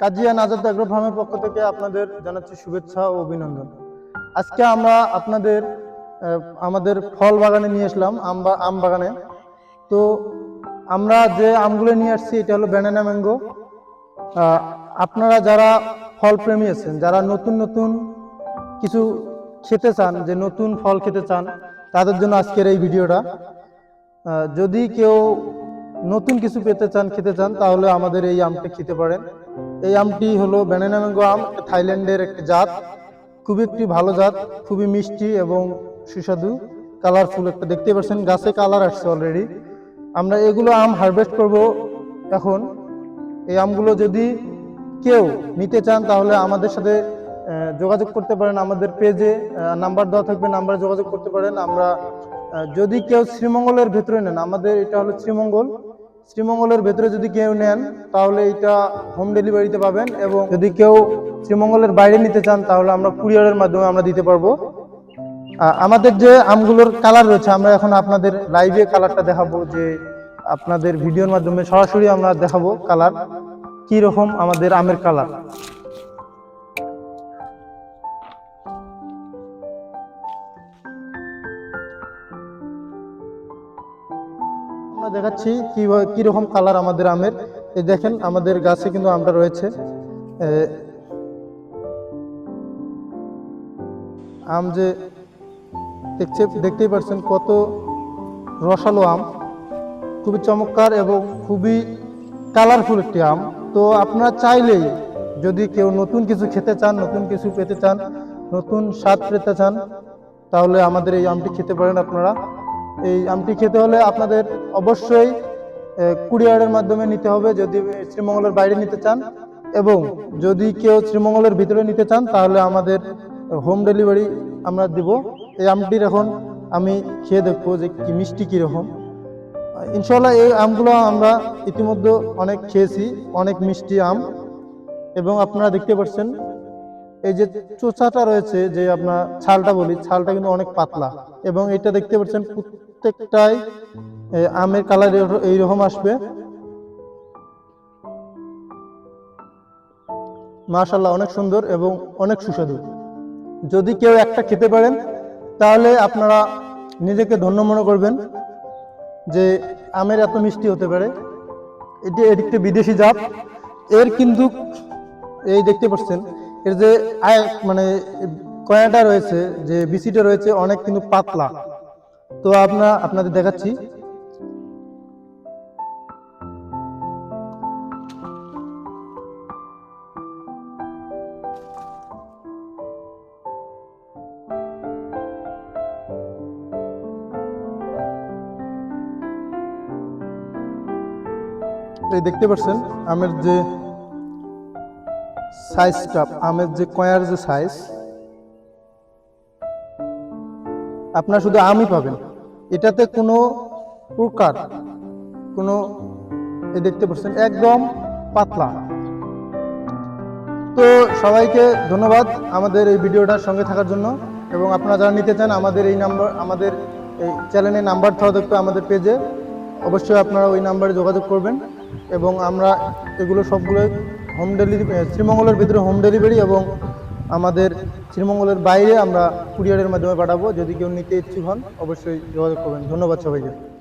কাজিয়া নাজাদ আগ্রো ফার্মের পক্ষ থেকে আপনাদের জানাচ্ছি শুভেচ্ছা ও অভিনন্দন। আজকে আমরা আপনাদের আমাদের ফল বাগানে নিয়ে আসলাম, আম বাগানে। তো আমরা যে আমগুলো নিয়ে আসছি, এটা হলো ব্যানানা ম্যাঙ্গো আপনারা যারা ফল প্রেমী আছেন, যারা নতুন নতুন কিছু খেতে চান, যে নতুন ফল খেতে চান, তাদের জন্য আজকের এই ভিডিওটা। যদি কেউ নতুন কিছু পেতে চান, খেতে চান, তাহলে আমাদের এই আমটা খেতে পারেন। এই আমটি হলো ব্যানানা ম্যাঙ্গো আম থাইল্যান্ডের একটি জাত। খুবই একটি ভালো জাত, খুবই মিষ্টি এবং সুস্বাদু, কালারফুল একটা দেখতে পাচ্ছেন গাছে কালার আসছে অলরেডি আমরা এগুলো আম হারভেস্ট করব এখন। এই আমগুলো যদি কেউ নিতে চান, তাহলে আমাদের সাথে যোগাযোগ করতে পারেন আমাদের পেজে নাম্বার দেওয়া থাকবে, নাম্বারে যোগাযোগ করতে পারেন। আমরা যদি কেউ শ্রীমঙ্গলের ভেতরে নেন, আমাদের এটা হলো শ্রীমঙ্গল। শ্রীমঙ্গলের ভেতরে যদি কেউ নেন, তাহলে এটা হোম ডেলিভারিতে পাবেন এবং যদি কেউ শ্রীমঙ্গলের বাইরে নিতে চান, তাহলে আমরা কুরিয়ারের মাধ্যমে আমরা দিতে পারব। আমাদের যে আমগুলোর কালার রয়েছে, আমরা এখন আপনাদের লাইভে কালারটা দেখাবো যে আপনাদের ভিডিওর মাধ্যমে সরাসরি আমরা দেখাবো কালার কি রকম আমাদের আমের কালার আমরা দেখাচ্ছি কি কি রকম কালার আমাদের আমের। এই দেখেন, আমাদের গাছে কিন্তু আমটা রয়েছে আম যে দেখছে, দেখতেই পাচ্ছেন কত রসালো আম। খুবই চমৎকার এবং খুবই কালারফুল একটি আম। তো আপনারা চাইলেই যদি কেউ নতুন কিছু খেতে চান, নতুন কিছু পেতে চান, নতুন স্বাদ পেতে চান, তাহলে আমাদের এই আমটি খেতে পারেন আপনারা। এই আমটি খেতে হলে আপনাদের অবশ্যই কুরিয়ারের মাধ্যমে নিতে হবে যদি শ্রীমঙ্গলের বাইরে নিতে চান। এবং যদি কেউ শ্রীমঙ্গলের ভিতরে নিতে চান, তাহলে আমাদের হোম ডেলিভারি আমরা দিব। এই আমটির এখন আমি খেয়ে দেখব যে কি মিষ্টি কীরকম ইনশাল্লাহ এই আমগুলো আমরা ইতিমধ্যে অনেক খেয়েছি, অনেক মিষ্টি আম। এবং আপনারা দেখতে পাচ্ছেন, এই যে চোচাটা রয়েছে, যে আপনার ছালটা বলি, ছালটা কিন্তু অনেক পাতলা। এবং এটা দেখতে পাচ্ছেন প্রত্যেকটাই আমের কালার এইরকম আসবে। মাশাল্লাহ অনেক সুন্দর এবং অনেক সুস্বাদু। যদি কেউ একটা খেতে পারেন, তাহলে আপনারা নিজেকে ধন্য মনে করবেন যে আমের এত মিষ্টি হতে পারে। এটি এটি একটি বিদেশি জাত। এর কিন্তু এই দেখতে পাচ্ছেন, এর যে মানে কয়াটা রয়েছে, যে বিসিটা রয়েছে, অনেক কিন্তু পাতলা। তো আপনার আপনাদের দেখাচ্ছি। এই দেখতে পাচ্ছেন, আমের যে সাইজটা আমের যে কয়ার যে সাইজ আপনার শুধু আমই পাবেন। এটাতে কোনো প্রকার কোনো এ দেখতে পাচ্ছেন, একদম পাতলা। তো সবাইকে ধন্যবাদ আমাদের এই ভিডিওটার সঙ্গে থাকার জন্য এবং আপনারা যারা নিতে চান আমাদের এই নাম্বার, আমাদের এই চ্যানেলে নাম্বার দেওয়া থাকবে আমাদের পেজে। অবশ্যই আপনারা ওই নাম্বারে যোগাযোগ করবেন এবং আমরা এগুলো সবগুলো হোম ডেলিভারি শ্রীমঙ্গলের ভিতরে হোম ডেলিভারি এবং আমাদের শ্রীমঙ্গলের বাইরে আমরা কুরিয়ারের মাধ্যমে পাঠাবো। যদি কেউ নিতে ইচ্ছুক হন, অবশ্যই যোগাযোগ করবেন। ধন্যবাদ সবাইকে।